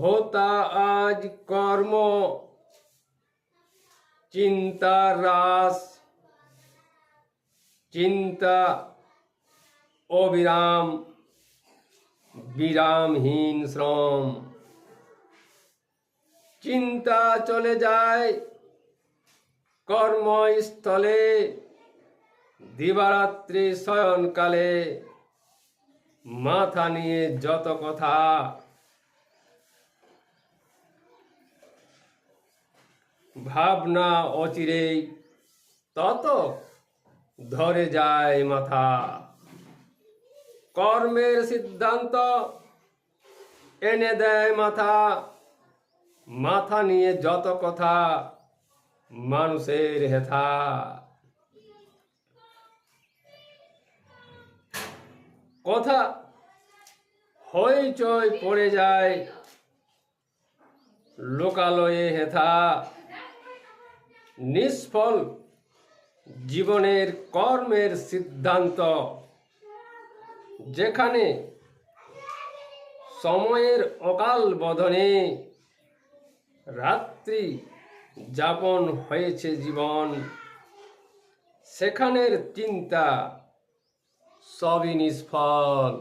হোতা আজ কর্ম চিন্তা রাস চিন্তা অবিরাম বিরামহীন শ্রম চিন্তা চলে যায় কর্মস্থলে দিবারাত্রি শয়নকালে মাথা নিয়ে যত কথা। ভাবনা অচিরেই তত ধরে যায় মাথা। কর্মের সিদ্ধান্ত এনে দেয় মাথা। মাথা নিয়ে যত কথা মানুষের হেথা। কথা হইচই পড়ে যায় লোকালয়ে হেথা। নিষ্ফল জীবনের কর্মের সিদ্ধান্ত। যেখানে সময়ের অকাল বদনে রাত্রি যাপন হয়েছে জীবন। সেখানের চিন্তা সবই নিষ্ফল।